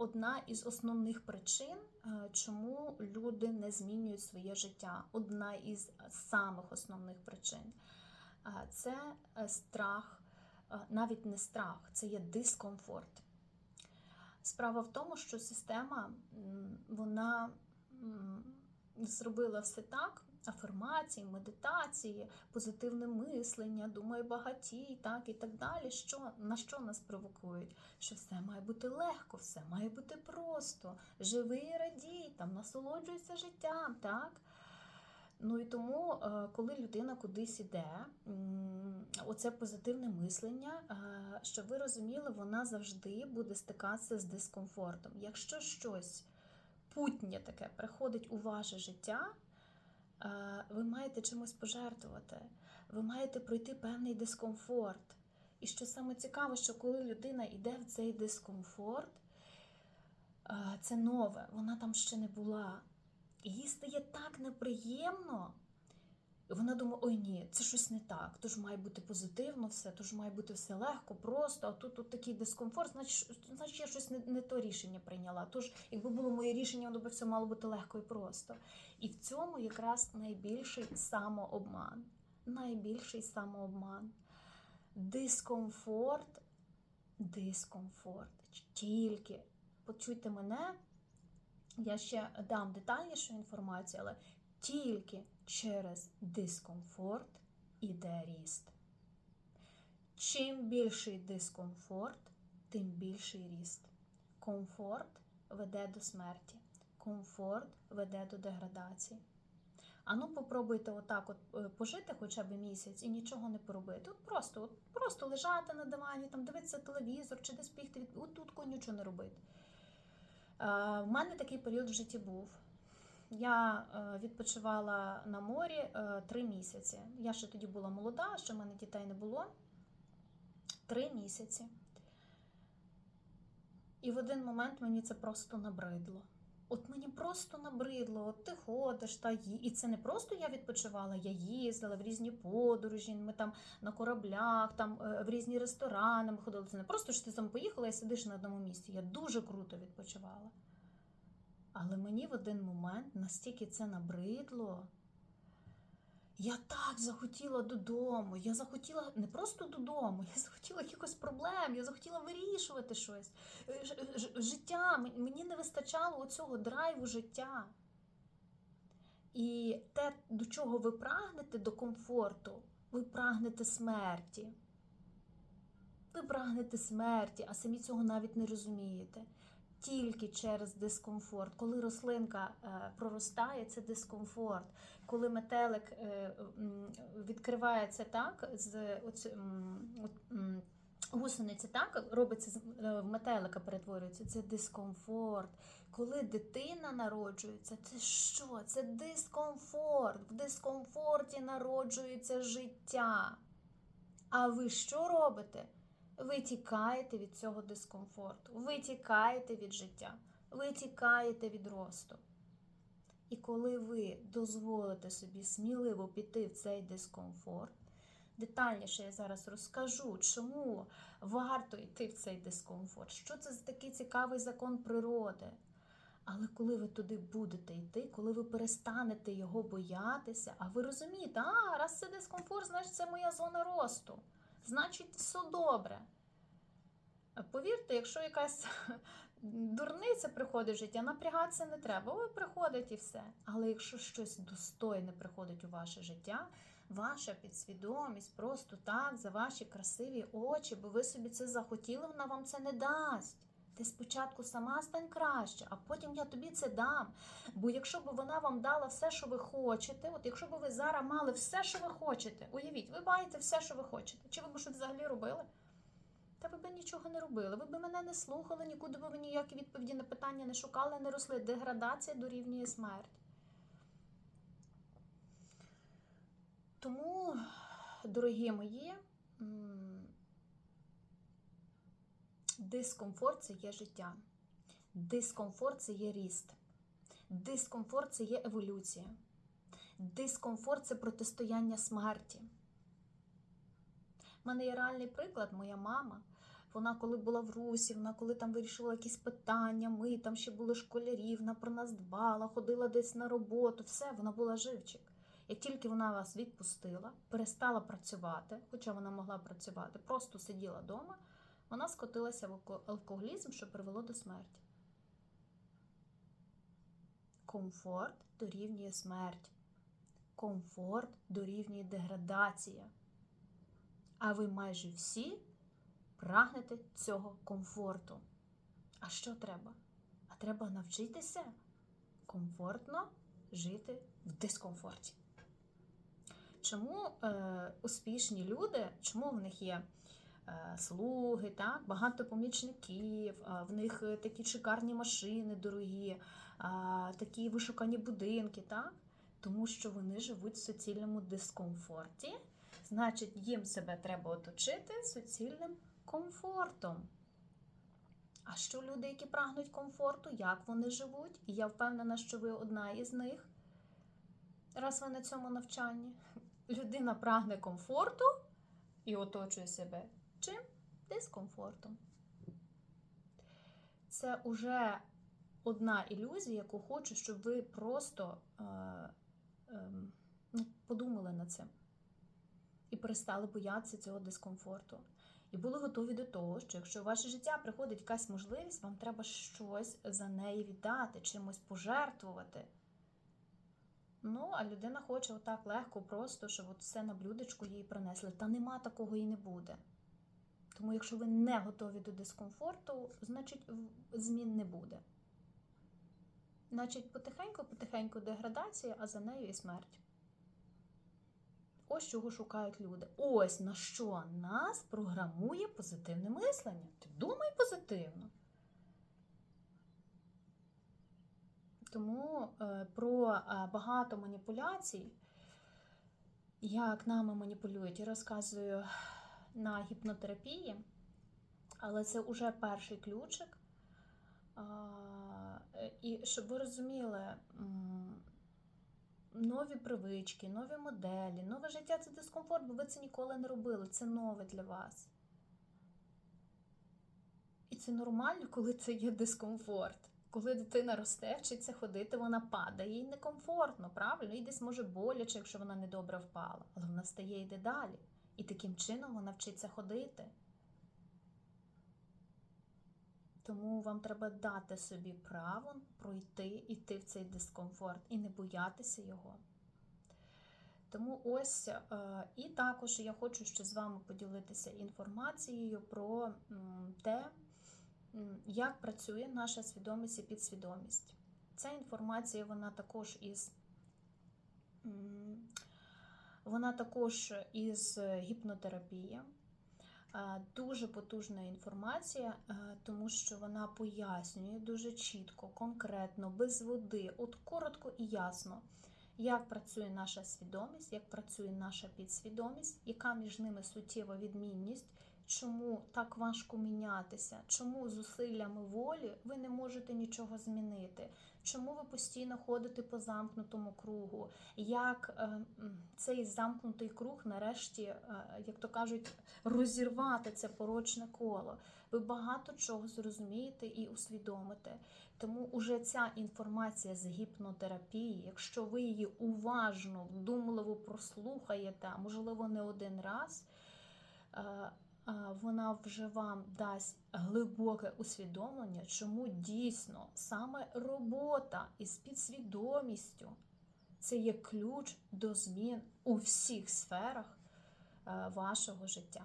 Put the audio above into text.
одна із основних причин, е, чому люди не змінюють своє життя. Одна із самих основних причин Е, це е, страх, навіть не страх, це є дискомфорт. Справа в тому, що система вона зробила все так. Афірмації, медитації, позитивне мислення, думай багатій, так і так далі. Що, на що нас провокують? Що все має бути легко, все має бути просто. Живи і радій, там насолоджуйся життям, так? Ну і тому, е, коли людина кудись іде, оце позитивне мислення, е, щоб ви розуміли, вона завжди буде стикатися з дискомфортом. Якщо щось путнє таке приходить у ваше життя, ви маєте чимось пожертвувати, ви маєте пройти певний дискомфорт. І що саме цікаво, що коли людина йде в цей дискомфорт, це нове, вона там ще не була. І їй стає так неприємно. Вона думає, ой ні, це щось не так. Тож має бути позитивно все, тож має бути все легко, просто, а тут, тут такий дискомфорт, значить, значить я щось не, не то рішення прийняла. Тож, якби було моє рішення, воно би все мало бути легко і просто. І в цьому якраз найбільший самообман. Найбільший самообман. Дискомфорт, дискомфорт. Тільки почуйте мене, я ще дам детальнішу інформацію, але тільки через дискомфорт іде ріст. Чим більший дискомфорт, тим більший ріст. Комфорт веде до смерті, комфорт веде до деградації. А ну попробуйте отак от е, пожити хоча б місяць і нічого не поробити. От просто, от просто лежати на дивані, там дивитися телевізор чи десь бігти від от тут нічого не робити. Е, В мене такий період в житті був. Я е, відпочивала на морі е, три місяці. Я ще тоді була молода, ще в мене дітей не було. Три місяці. І в один момент мені це просто набридло. От мені просто набридло, от ти ходиш та ї. І це не просто я відпочивала, я їздила в різні подорожі, ми там на кораблях, там е, в різні ресторани ми ходили. Це не просто що ти там поїхала і сидиш на одному місці. Я дуже круто відпочивала. Але мені в один момент настільки це набридло. Я так захотіла додому. Я захотіла не просто додому, я захотіла якихось проблем, я захотіла вирішувати щось. Е, ж- Життя, мені не вистачало оцього драйву життя. І те, до чого ви прагнете, до комфорту, ви прагнете смерті. Ви прагнете смерті, а самі цього навіть не розумієте. Тільки через дискомфорт. Коли рослинка е, проростає, це дискомфорт. Коли метелик е, відкривається так, з гусениці так, робиться е, в метелика перетворюється, це дискомфорт. Коли дитина народжується, це що? Це дискомфорт. В дискомфорті народжується життя. А ви що робите? Ви тікаєте від цього дискомфорту, ви тікаєте від життя, ви тікаєте від росту. І коли ви дозволите собі сміливо піти в цей дискомфорт, детальніше я зараз розкажу, чому варто йти в цей дискомфорт, що це за такий цікавий закон природи. Але коли ви туди будете йти, коли ви перестанете його боятися, а ви розумієте, а раз це дискомфорт, значить це моя зона росту. Значить, все добре. Повірте, якщо якась дурниця приходить в життя, напрягатися не треба. Ви приходить і все. Але якщо щось достойне приходить у ваше життя, ваша підсвідомість просто так за ваші красиві очі, бо ви собі це захотіли, вона вам це не дасть. Ти спочатку сама стань краще, а потім я тобі це дам. Бо якщо б вона вам дала все, що ви хочете, от якщо б ви зараз мали все, що ви хочете, уявіть, ви маєте все, що ви хочете. Чи ви б що взагалі робили? Та ви б нічого не робили, ви б мене не слухали, нікуди б ви ніякі відповіді на питання не шукали, не росли. Деградація дорівнює смерть. Тому, дорогі мої, дискомфорт це є життя. Дискомфорт це є ріст. Дискомфорт це є еволюція. Дискомфорт це протистояння смерті. У мене є реальний приклад, моя мама. Вона коли була в русі, вона коли там вирішувала якісь питання, ми там ще були школярі, вона про нас дбала, ходила десь на роботу, все, вона була живчик. Як тільки вона вас відпустила, перестала працювати, хоча вона могла працювати, просто сиділа вдома, вона скотилася в алкоголізм, що привело до смерті. Комфорт дорівнює смерть. Комфорт дорівнює деградація. А ви майже всі прагнете цього комфорту. А що треба? А треба навчитися комфортно жити в дискомфорті. Чому е, успішні люди, чому в них є слуги, так? багато помічників, е, в них е, такі шикарні машини дорогі, такі вишукані будинки, так? тому що вони живуть в суцільному дискомфорті. Значить, їм себе треба оточити суцільним комфортом. А що люди, які прагнуть комфорту, як вони живуть? І я впевнена, що ви одна із них. Раз ви на цьому навчанні. Людина прагне комфорту і оточує себе чим? Дискомфортом. Це уже одна ілюзія, яку хочу, щоб ви просто е, е, подумали над цим і перестали боятися цього дискомфорту. І були готові до того, що якщо в ваше життя приходить якась можливість, вам треба щось за неї віддати, чимось пожертвувати. Ну, а людина хоче отак легко, просто, щоб от все на блюдечку їй принесли. Та нема такого і не буде. Тому, якщо ви не готові до дискомфорту, значить змін не буде. Значить, потихеньку-потихеньку деградація, а за нею і смерть. Ось чого шукають люди. Ось на що нас програмує позитивне мислення. Ти думай позитивно. Тому е, про е, багато маніпуляцій, як нами маніпулюють, я розказую на гіпнотерапії, але це вже перший ключик. І щоб ви розуміли, нові привички, нові моделі, нове життя це дискомфорт, бо ви це ніколи не робили. Це нове для вас. І це нормально, коли це є дискомфорт. Коли дитина росте, вчиться ходити, вона падає, їй некомфортно, правильно? Їй десь може боляче, якщо вона недобре впала, але вона стає і йде далі. І таким чином вона вчиться ходити. Тому вам треба дати собі право пройти, іти в цей дискомфорт і не боятися його. Тому ось е, і також я хочу ще з вами поділитися інформацією про те, як працює наша свідомість і підсвідомість. Ця інформація вона також із вона також із гіпнотерапії. Е, Дуже потужна інформація, е, тому що вона пояснює дуже чітко, конкретно, без води, от коротко і ясно, як працює наша свідомість, як працює наша підсвідомість, яка між ними суттєва відмінність, чому так важко мінятися, чому зусиллями волі ви не можете нічого змінити, чому ви постійно ходите по замкнутому кругу, як е, цей замкнутий круг, нарешті, е, як то кажуть, розірвати це порочне коло. Ви багато чого зрозумієте і усвідомите. Тому уже ця інформація з гіпнотерапії, якщо ви її уважно, вдумливо прослухаєте, можливо не один раз, е, вона вже вам дасть глибоке усвідомлення, чому дійсно саме робота із підсвідомістю це є ключ до змін у всіх сферах е, вашого життя.